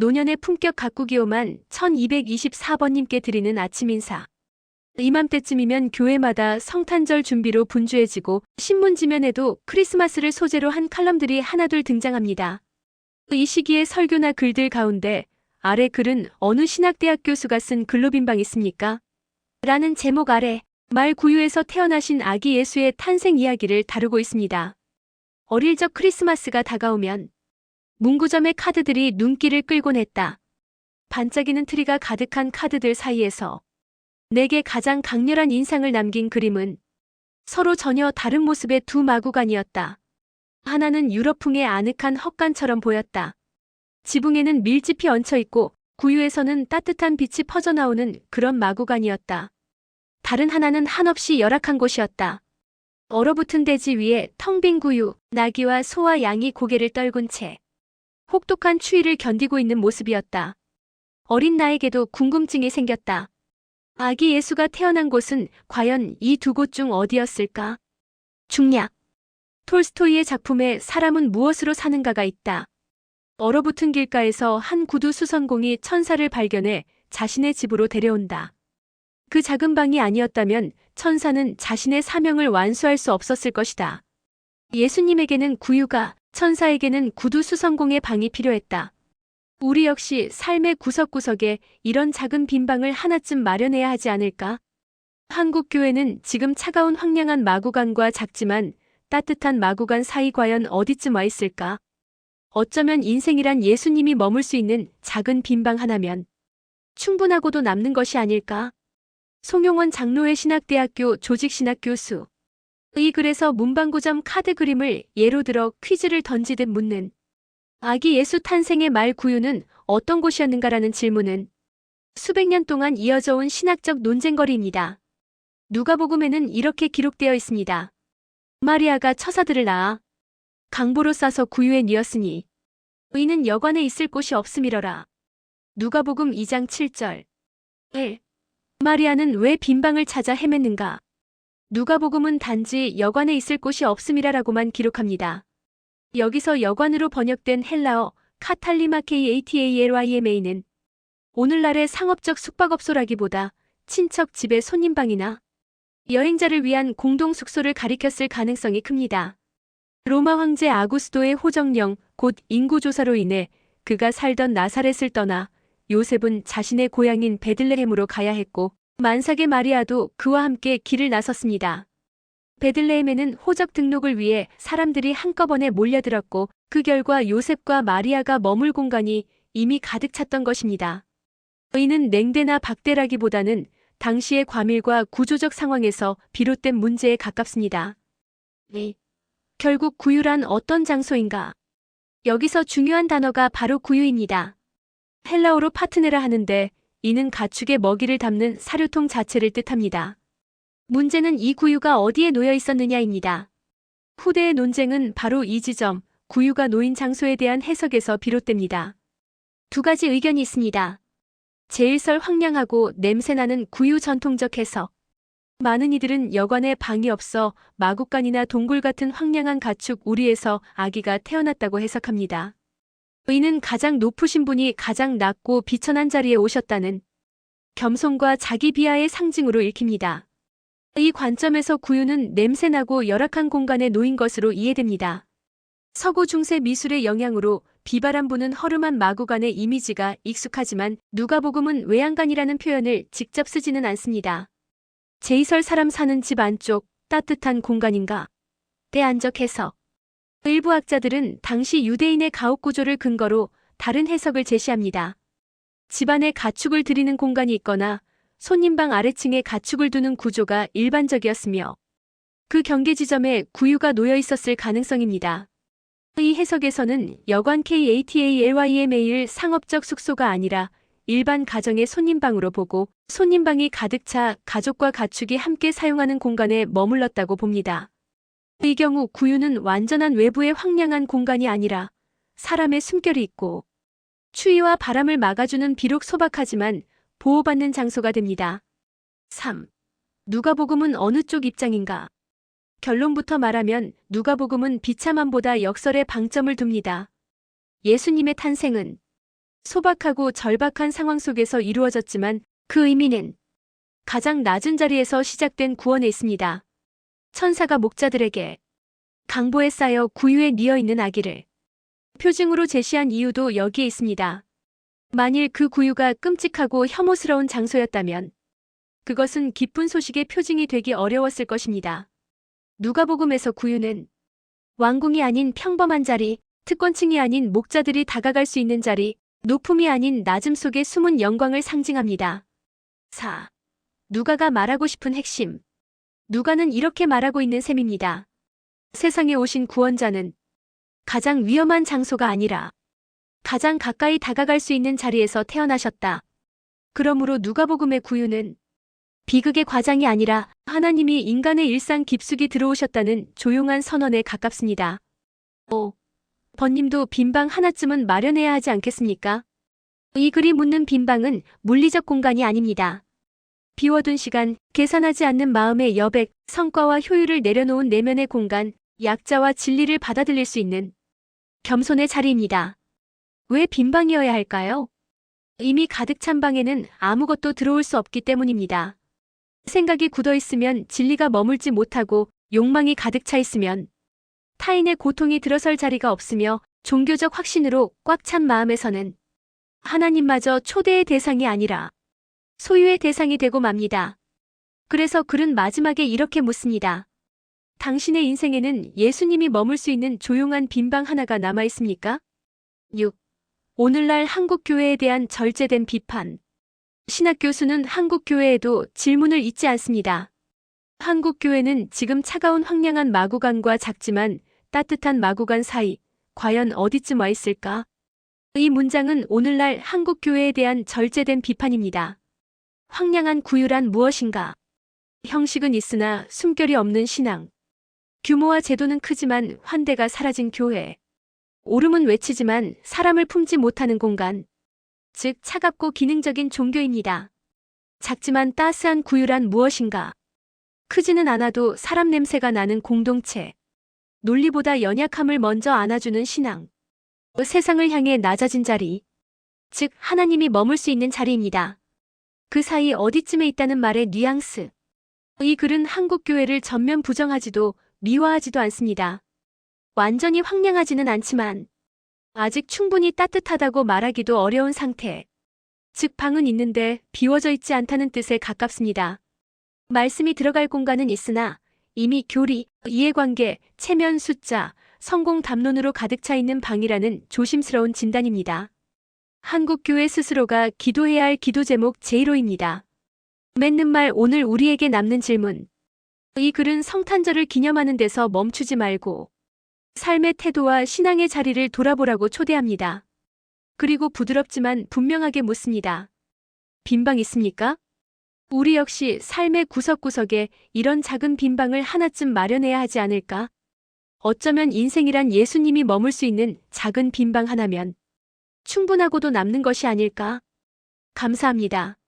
노년의 품격 가꾸기요만 1224번님께 드리는 아침 인사. 이맘때쯤이면 교회마다 성탄절 준비로 분주해지고 신문 지면에도 크리스마스를 소재로 한 칼럼들이 하나둘 등장합니다. 이 시기에 설교나 글들 가운데 아래 글은 어느 신학대학 교수가 쓴 글로 빈방 있습니까? 라는 제목 아래 말 구유에서 태어나신 아기 예수의 탄생 이야기를 다루고 있습니다. 어릴 적 크리스마스가 다가오면 문구점의 카드들이 눈길을 끌곤 했다. 반짝이는 트리가 가득한 카드들 사이에서 내게 가장 강렬한 인상을 남긴 그림은 서로 전혀 다른 모습의 두 마구간이었다. 하나는 유럽풍의 아늑한 헛간처럼 보였다. 지붕에는 밀집히 얹혀 있고 구유에서는 따뜻한 빛이 퍼져나오는 그런 마구간이었다. 다른 하나는 한없이 열악한 곳이었다. 얼어붙은 대지 위에 텅 빈 구유, 나귀와 소와 양이 고개를 떨군 채 혹독한 추위를 견디고 있는 모습이었다. 어린 나에게도 궁금증이 생겼다. 아기 예수가 태어난 곳은 과연 이 두 곳 중 어디였을까? 중략. 톨스토이의 작품에 사람은 무엇으로 사는가가 있다. 얼어붙은 길가에서 한 구두 수선공이 천사를 발견해 자신의 집으로 데려온다. 그 작은 방이 아니었다면 천사는 자신의 사명을 완수할 수 없었을 것이다. 예수님에게는 구유가, 천사에게는 구두 수선공의 방이 필요했다. 우리 역시 삶의 구석구석에 이런 작은 빈 방을 하나쯤 마련해야 하지 않을까? 한국 교회는 지금 차가운 황량한 마구간과 작지만 따뜻한 마구간 사이 과연 어디쯤 와 있을까? 어쩌면 인생이란 예수님이 머물 수 있는 작은 빈방 하나면 충분하고도 남는 것이 아닐까? 송용원 장로회 신학대학교 조직신학 교수. 이 글에서 문방구점 카드 그림을 예로 들어 퀴즈를 던지듯 묻는 아기 예수 탄생의 말 구유는 어떤 곳이었는가라는 질문은 수백 년 동안 이어져 온 신학적 논쟁거리입니다. 누가복음에는 이렇게 기록되어 있습니다. 마리아가 처사들을 낳아 강보로 싸서 구유에 뉘었으니 의는 여관에 있을 곳이 없음이러라. 누가복음 2장 7절 1. 마리아는 왜 빈방을 찾아 헤맸는가? 누가복음은 단지 여관에 있을 곳이 없음이라라고만 기록합니다. 여기서 여관으로 번역된 헬라어 카탈리마 KATALYMA는 오늘날의 상업적 숙박업소라기보다 친척 집의 손님방이나 여행자를 위한 공동 숙소를 가리켰을 가능성이 큽니다. 로마 황제 아구스도의 호정령, 곧 인구조사로 인해 그가 살던 나사렛을 떠나 요셉은 자신의 고향인 베들레헴으로 가야 했고 만삭의 마리아도 그와 함께 길을 나섰습니다. 베들레헴에는 호적 등록을 위해 사람들이 한꺼번에 몰려들었고 그 결과 요셉과 마리아가 머물 공간이 이미 가득 찼던 것입니다. 의는 냉대나 박대라기보다는 당시의 과밀과 구조적 상황에서 비롯된 문제에 가깝습니다. 네. 결국 구유란 어떤 장소인가? 여기서 중요한 단어가 바로 구유입니다. 헬라어로 파트네라 하는데 이는 가축의 먹이를 담는 사료통 자체를 뜻합니다. 문제는 이 구유가 어디에 놓여 있었느냐입니다. 후대의 논쟁은 바로 이 지점, 구유가 놓인 장소에 대한 해석에서 비롯됩니다. 두 가지 의견이 있습니다. 제일설 황량하고 냄새나는 구유 전통적 해석. 많은 이들은 여관에 방이 없어 마국간이나 동굴 같은 황량한 가축 우리에서 아기가 태어났다고 해석합니다. 의는 가장 높으신 분이 가장 낮고 비천한 자리에 오셨다는 겸손과 자기 비하의 상징으로 읽힙니다. 이 관점에서 구유는 냄새나고 열악한 공간에 놓인 것으로 이해됩니다. 서구 중세 미술의 영향으로 비바람 부는 허름한 마구간의 이미지가 익숙하지만 누가복음은 외양간이라는 표현을 직접 쓰지는 않습니다. 제이설 사람 사는 집 안쪽 따뜻한 공간인가? 대안적 해석. 일부 학자들은 당시 유대인의 가옥 구조를 근거로 다른 해석을 제시합니다. 집안에 가축을 들이는 공간이 있거나 손님방 아래층에 가축을 두는 구조가 일반적이었으며 그 경계 지점에 구유가 놓여 있었을 가능성입니다. 이 해석에서는 여관 KATALYMA를 상업적 숙소가 아니라 일반 가정의 손님방으로 보고 손님방이 가득 차 가족과 가축이 함께 사용하는 공간에 머물렀다고 봅니다. 이 경우 구유는 완전한 외부의 황량한 공간이 아니라 사람의 숨결이 있고 추위와 바람을 막아주는 비록 소박하지만 보호받는 장소가 됩니다. 3. 누가복음은 어느 쪽 입장인가? 결론부터 말하면 누가복음은 비참함보다 역설에 방점을 둡니다. 예수님의 탄생은 소박하고 절박한 상황 속에서 이루어졌지만 그 의미는 가장 낮은 자리에서 시작된 구원에 있습니다. 천사가 목자들에게 강보에 쌓여 구유에 뉘어 있는 아기를 표징으로 제시한 이유도 여기에 있습니다. 만일 그 구유가 끔찍하고 혐오스러운 장소였다면 그것은 기쁜 소식의 표징이 되기 어려웠을 것입니다. 누가복음에서 구유는 왕궁이 아닌 평범한 자리, 특권층이 아닌 목자들이 다가갈 수 있는 자리, 높음이 아닌 낮음 속의 숨은 영광을 상징합니다. 4. 누가가 말하고 싶은 핵심. 누가는 이렇게 말하고 있는 셈입니다. 세상에 오신 구원자는 가장 위험한 장소가 아니라 가장 가까이 다가갈 수 있는 자리에서 태어나셨다. 그러므로 누가복음의 구유는 비극의 과장이 아니라 하나님이 인간의 일상 깊숙이 들어오셨다는 조용한 선언에 가깝습니다. 5. 번님도 빈방 하나쯤은 마련해야 하지 않겠습니까? 이 글이 묻는 빈방은 물리적 공간이 아닙니다. 비워둔 시간, 계산하지 않는 마음의 여백, 성과와 효율을 내려놓은 내면의 공간, 약자와 진리를 받아들일 수 있는 겸손의 자리입니다. 왜 빈방이어야 할까요? 이미 가득 찬 방에는 아무것도 들어올 수 없기 때문입니다. 생각이 굳어 있으면 진리가 머물지 못하고 욕망이 가득 차 있으면 타인의 고통이 들어설 자리가 없으며 종교적 확신으로 꽉 찬 마음에서는 하나님마저 초대의 대상이 아니라 소유의 대상이 되고 맙니다. 그래서 글은 마지막에 이렇게 묻습니다. 당신의 인생에는 예수님이 머물 수 있는 조용한 빈방 하나가 남아 있습니까? 6. 오늘날 한국 교회에 대한 절제된 비판. 신학 교수는 한국 교회에도 질문을 잊지 않습니다. 한국 교회는 지금 차가운 황량한 마구간과 작지만 따뜻한 마구간 사이 과연 어디쯤 와 있을까? 이 문장은 오늘날 한국 교회에 대한 절제된 비판입니다. 황량한 구유란 무엇인가? 형식은 있으나 숨결이 없는 신앙. 규모와 제도는 크지만 환대가 사라진 교회. 오름은 외치지만 사람을 품지 못하는 공간. 즉 차갑고 기능적인 종교입니다. 작지만 따스한 구유란 무엇인가? 크지는 않아도 사람 냄새가 나는 공동체. 논리보다 연약함을 먼저 안아주는 신앙. 세상을 향해 낮아진 자리. 즉 하나님이 머물 수 있는 자리입니다. 그 사이 어디쯤에 있다는 말의 뉘앙스. 이 글은 한국 교회를 전면 부정하지도 미화하지도 않습니다. 완전히 황량하지는 않지만 아직 충분히 따뜻하다고 말하기도 어려운 상태. 즉 방은 있는데 비워져 있지 않다는 뜻에 가깝습니다. 말씀이 들어갈 공간은 있으나 이미 교리, 이해관계, 체면 숫자, 성공 담론으로 가득 차 있는 방이라는 조심스러운 진단입니다. 한국 교회 스스로가 기도해야 할 기도 제목 제1호입니다. 맺는 말 오늘 우리에게 남는 질문. 이 글은 성탄절을 기념하는 데서 멈추지 말고 삶의 태도와 신앙의 자리를 돌아보라고 초대합니다. 그리고 부드럽지만 분명하게 묻습니다. 빈방 있습니까? 우리 역시 삶의 구석구석에 이런 작은 빈방을 하나쯤 마련해야 하지 않을까? 어쩌면 인생이란 예수님이 머물 수 있는 작은 빈방 하나면 충분하고도 남는 것이 아닐까? 감사합니다.